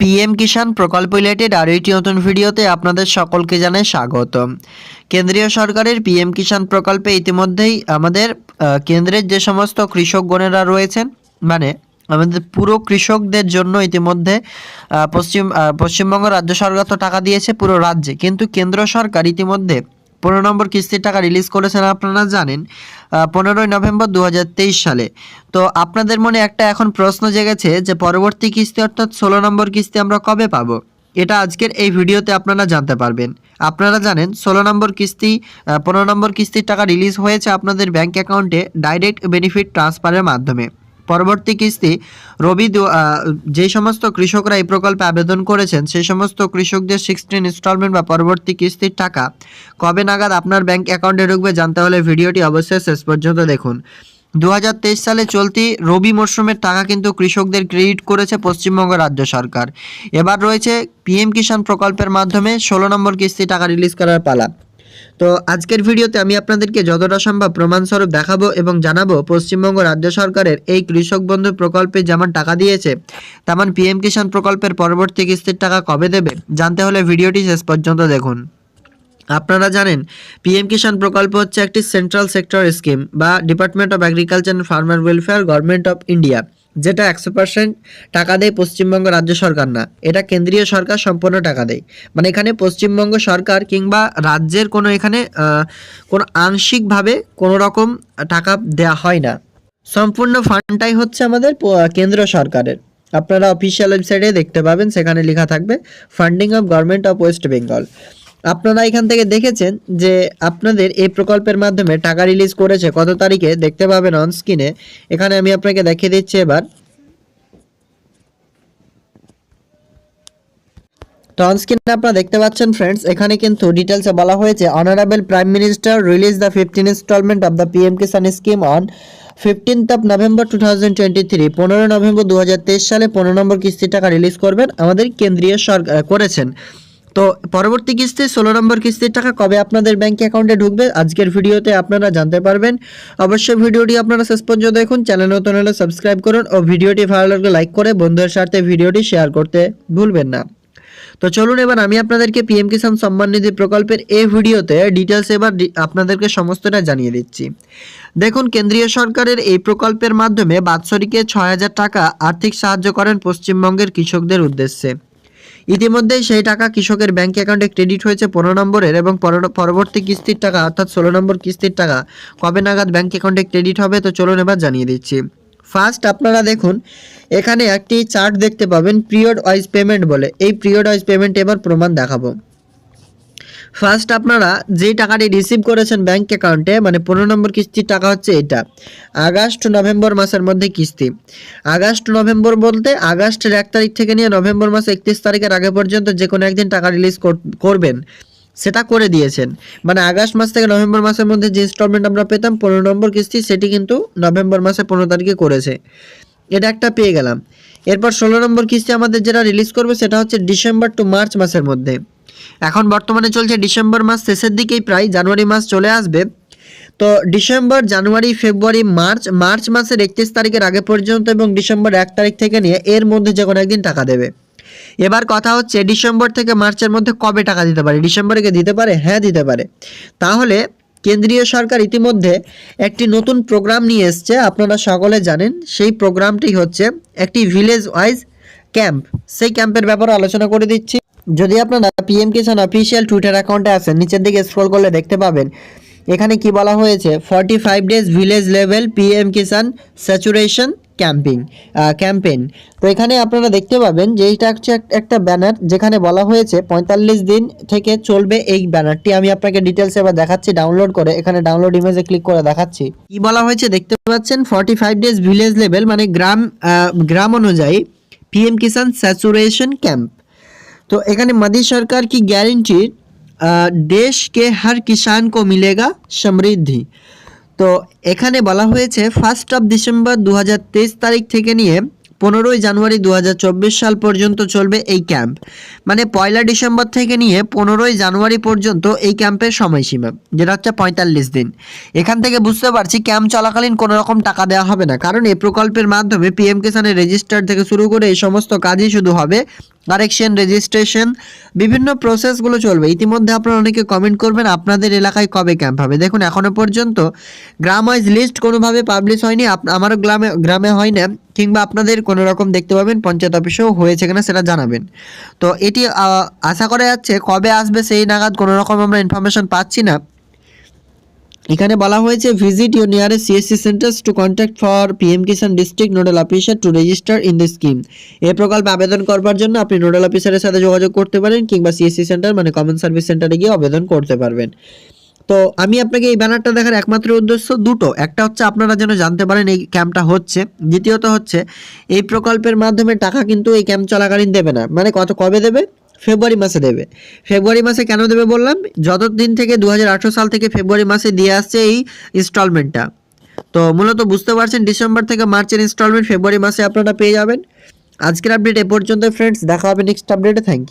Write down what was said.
PM কিষাণ প্রকল্প related আরও একটি নতুন ভিডিওতে আপনাদের সকলকে জানাই স্বাগত কেন্দ্রীয় সরকারের পিএম কিষাণ প্রকল্পে ইতিমধ্যেই আমাদের কেন্দ্রের যে সমস্ত কৃষকগণেরা রয়েছেন মানে আমাদের পুরো কৃষকদের জন্য ইতিমধ্যে পশ্চিম পশ্চিমবঙ্গ রাজ্য সরকার তো টাকা দিয়েছে পুরো রাজ্যে, কিন্তু কেন্দ্র সরকার ইতিমধ্যে পনেরো নম্বর কিস্তির টাকা রিলিজ করেছেন আপনারা জানেন পনেরোই নভেম্বর দু হাজার তেইশ সালে। তো আপনাদের মনে একটা এখন প্রশ্ন জেগেছে যে পরবর্তী কিস্তি অর্থাৎ ষোলো নম্বর কিস্তি আমরা কবে পাবো? এটা আজকের এই ভিডিওতে আপনারা জানতে পারবেন। আপনারা জানেন, ষোলো নম্বর কিস্তি পনেরো নম্বর কিস্তির টাকা রিলিজ হয়েছে আপনাদের ব্যাঙ্ক অ্যাকাউন্টে ডাইরেক্ট বেনিফিট ট্রান্সফারের মাধ্যমে। পরবর্তী কিস্তি রবি আহ, সমস্ত কৃষকরা এই প্রকল্পে আবেদন করেছেন সেই সমস্ত কৃষকদের সিক্সটিন ইনস্টলমেন্ট বা পরবর্তী কিস্তির টাকা কবে নাগাদ আপনার ব্যাংক অ্যাকাউন্টে ঢুকবে জানতে হলে ভিডিওটি অবশ্যই শেষ পর্যন্ত দেখুন। দু হাজার তেইশ সালে চলতি রবি মরশুমের টাকা কিন্তু কৃষকদের ক্রেডিট করেছে পশ্চিমবঙ্গ রাজ্য সরকার। এবার রয়েছে পিএম কিষাণ প্রকল্পের মাধ্যমে ষোলো নম্বর কিস্তি টাকা রিলিজ করার পালা। তো আজকের ভিডিওতে আমি আপনাদেরকে যতটা সম্ভব প্রমাণস্বরূপ দেখাবো এবং জানাব পশ্চিমবঙ্গ রাজ্য সরকারের এই কৃষক বন্ধু প্রকল্পে যেমন টাকা দিয়েছে, তেমন পিএম কিষাণ প্রকল্পের পরবর্তী কিস্তির টাকা কবে দেবে, জানতে হলে ভিডিওটি শেষ পর্যন্ত দেখুন। আপনারা জানেন, পিএম কিষাণ প্রকল্প হচ্ছে একটি সেন্ট্রাল সেক্টর স্কিম বা department of agriculture and farmer welfare government of India যেটা একশো পার্সেন্ট টাকা দেয় পশ্চিমবঙ্গ রাজ্য সরকার না। এটা কেন্দ্রীয় সরকার সম্পূর্ণ টাকা দেয়। মানে এখানে পশ্চিমবঙ্গ সরকার কিংবা রাজ্যের কোনো এখানে কোনো আংশিকভাবে কোনো রকম টাকা দেওয়া হয় না। সম্পূর্ণ ফান্ডটাই হচ্ছে আমাদের কেন্দ্র সরকারের। আপনারা অফিসিয়াল ওয়েবসাইটে দেখতে পাবেন, সেখানে লেখা থাকবে funding of government of West Bengal আপনারা এখান থেকে দেখেছেন যে আপনাদের এই প্রকল্পের মাধ্যমে টাকা রিলিজ করেছে কত তারিখে? দেখতে পাবেন অন স্ক্রিনে এখানে আমি আপনাকে দেখিয়ে দিচ্ছি এবার। অন স্ক্রিনে আপনারা দেখতে পাচ্ছেন ফ্রেন্ডস এখানে কিন্তু ডিটেলসে বলা হয়েছে honourable prime minister release the fifteen instalment of the PM Kisan scheme on fifteenth of November two thousand twenty three পনেরো নভেম্বর দু হাজার তেইশ সালে পনেরো নম্বর কিস্তির টাকা রিলিজ করবেন আমাদের কেন্দ্রীয় সরকার, করেছেন। তো পরবর্তী কিস্তি, ষোলো নম্বর কিস্তির টাকা কবে আপনাদের ব্যাংক অ্যাকাউন্টে ঢুকবে? আজকের ভিডিওতে আপনারা জানতে পারবেন। অবশ্যই ভিডিওটি আপনারা শেষ পর্যন্ত দেখুন চ্যানেল নতুন হলে সাবস্ক্রাইব করুন ও ভিডিওটি ভালো লাগলে লাইক করে বন্ধুদের সাথে ভিডিওটি শেয়ার করতে ভুলবেন না। তো চলুন এবার আমি আপনাদেরকে পিএম কিষাণ সম্মান নিধি প্রকল্পের এই ভিডিওতে ডিটেলস এবার আপনাদেরকে সমস্তটা জানিয়ে দিচ্ছি। দেখুন, কেন্দ্রীয় সরকারের এই প্রকল্পের মাধ্যমে বাৎসরিকে ছয় হাজার টাকা আর্থিক সাহায্য করেন পশ্চিমবঙ্গের কৃষকদের উদ্দেশ্যে। ইতিমধ্যেই সেই টাকা কৃষকের ব্যাংক অ্যাকাউন্টে ক্রেডিট হয়েছে পনেরো নম্বরের এবং পর- পরবর্তী কিস্তির টাকা, অর্থাৎ ষোলো নম্বর কিস্তির টাকা কবে নাগাদ ব্যাংক অ্যাকাউন্টে ক্রেডিট হবে তো চলুন এবার জানিয়ে দিচ্ছি। ফার্স্ট আপনারা দেখুন, এখানে একটি চার্ট দেখতে পাবেন পিরিয়ড ওয়াইজ পেমেন্ট বলে। এই পিরিয়ড ওয়াইজ পেমেন্ট এবার প্রমাণ দেখাবো। ফার্স্ট আপনারা যেই টাকাটি রিসিভ করেছেন ব্যাঙ্ক অ্যাকাউন্টে মানে পনেরো নম্বর কিস্তির টাকা হচ্ছে এটা। আগস্ট নভেম্বর মাসের মধ্যে কিস্তি। আগস্ট নভেম্বর বলতে আগস্টের এক তারিখ থেকে নিয়ে নভেম্বর মাস একত্রিশ তারিখের আগে পর্যন্ত যে কোনো একদিন টাকা রিলিজ করবেন, সেটা করে দিয়েছেন। মানে আগস্ট মাস থেকে নভেম্বর মাসের মধ্যে যে ইনস্টলমেন্ট আমরা পেতাম, পনেরো নম্বর কিস্তি, সেটি কিন্তু নভেম্বর মাসে পনেরো তারিখে করেছে। এটা একটা পেয়ে গেলাম। এরপর ষোলো নম্বর কিস্তি আমাদের যেটা রিলিজ করবে, সেটা হচ্ছে ডিসেম্বর টু মার্চ মাসের মধ্যে। এখন বর্তমানে চলছে ডিসেম্বর মাস, শেষের দিকেই প্রায় জানুয়ারি মাস চলে আসবে। তো ডিসেম্বর, জানুয়ারি, ফেব্রুয়ারি, মার্চ মার্চ মাসের একত্রিশ তারিখের আগে পর্যন্ত এবং ডিসেম্বর এক তারিখ থেকে নিয়ে এর মধ্যে যে কোনো একদিন টাকা দেবে। এবার কথা হচ্ছে ডিসেম্বর থেকে মার্চের মধ্যে কবে টাকা দিতে পারে? ডিসেম্বরে কি দিতে পারে? হ্যাঁ দিতে পারে। তাহলে কেন্দ্রীয় সরকার ইতিমধ্যে একটি নতুন প্রোগ্রাম নিয়ে এসছে, আপনারা সকলে জানেন। সেই প্রোগ্রামটি হচ্ছে একটি ভিলেজ ওয়াইজ ক্যাম্প। সেই ক্যাম্পের ব্যাপারে আলোচনা করে দিচ্ছি। যদি আপনারা পিএম কিষান অফিসিয়াল টুইটার অ্যাকাউন্টে আসেন নিচের দিকে স্ক্রল করলে দেখতে পাবেন। এখানে কি বলা হয়েছে? Forty five days village level PM Kisan saturation camping campaign তো এখানে আপনারা দেখতে পাবেন যে এইটা হচ্ছে একটা ব্যানার যেখানে বলা হয়েছে পঁয়তাল্লিশ দিন থেকে চলবে এই ব্যানারটি। আমি আপনাকে ডিটেলস এবার দেখাচ্ছি ডাউনলোড করে এখানে ডাউনলোড ইমেজে ক্লিক করে দেখাচ্ছি। কি বলা হয়েছে? দেখতে পাচ্ছেন forty five days village level মানে গ্রাম গ্রাম অনুযায়ী পিএম কিষান স্যাচুরেশন ক্যাম্প তো এখানে মোদী সরকার কি गारंटी দেশকে হর কিষান কো মিলেগা? সমৃদ্ধি। তো এখানে বলা হয়েছে ফার্স্ট অফ ডিসেম্বর দু হাজার তেইশ তারিখ থেকে নিয়ে পনেরোই জানুয়ারি দু হাজার চব্বিশ সাল পর্যন্ত চলবে এই ক্যাম্প। মানে পয়লা ডিসেম্বর থেকে নিয়ে পনেরোই জানুয়ারি পর্যন্ত এই ক্যাম্পের সময়সীমা, যেটা হচ্ছে পঁয়তাল্লিশ দিন। এখান থেকে বুঝতে পারছি ক্যাম্প চলাকালীন কোনো রকম টাকা দেওয়া হবে না, কারণ এই প্রকল্পের মাধ্যমে পিএম কিষানের রেজিস্টার থেকে শুরু করে এই সমস্ত কাজই শুধু হবে কারেকশন রেজিস্ট্রেশন বিভিন্ন প্রসেসগুলো চলবে। ইতিমধ্যে আপনারা অনেকে কমেন্ট করবেন, আপনাদের এলাকায় কবে ক্যাম্প হবে? দেখুন, এখনও পর্যন্ত গ্রাম ওয়াইজ লিস্ট কোনোভাবে পাবলিশ হয়নি। আমারও গ্রামে গ্রামে হয় না, কিংবা আপনাদের কোনো রকম দেখতে পাবেন, পঞ্চায়েত অফিসেও হয়েছে কিনা সেটা জানাবেন। তো এটি আশা করা যাচ্ছে কবে আসবে সেই নাগাদ কোনো রকম আমরা ইনফরমেশন পাচ্ছি না। এখানে বলা হয়েছে visit your nearest CSC centres to contact for PM Kisan district nodal officer to register in the scheme এই প্রকল্পে আবেদন করবার জন্য আপনি নোডাল অফিসারের সাথে যোগাযোগ করতে পারেন কিংবা সিএসসি সেন্টার মানে কমন সার্ভিস সেন্টারে গিয়ে আবেদন করতে পারবেন। তো আমি আপনাকে এই ব্যানারটা দেখার একমাত্র উদ্দেশ্য দুটো। একটা হচ্ছে আপনারা যেন জানতে পারেন এই ক্যাম্পটা হচ্ছে। দ্বিতীয়ত হচ্ছে, এই প্রকল্পের মাধ্যমে টাকা কিন্তু এই ক্যাম্প চলাকালীন দেবে না। মানে কত, কবে দেবে? ফেব্রুয়ারি মাসে দেবে। ফেব্রুয়ারি মাসে কেন দেবে বললাম? যতদিন থেকে দু হাজার আঠেরো সাল থেকে ফেব্রুয়ারি মাসে দিয়ে আসছে এই ইনস্টলমেন্টটা। তো মূলত বুঝতে পারছেন, ডিসেম্বর থেকে মার্চের ইনস্টলমেন্ট ফেব্রুয়ারি মাসে আপনারা পেয়ে যাবেন। আজকের আপডেট এ পর্যন্ত ফ্রেন্ডস দেখা হবে নেক্সট আপডেটে থ্যাংক ইউ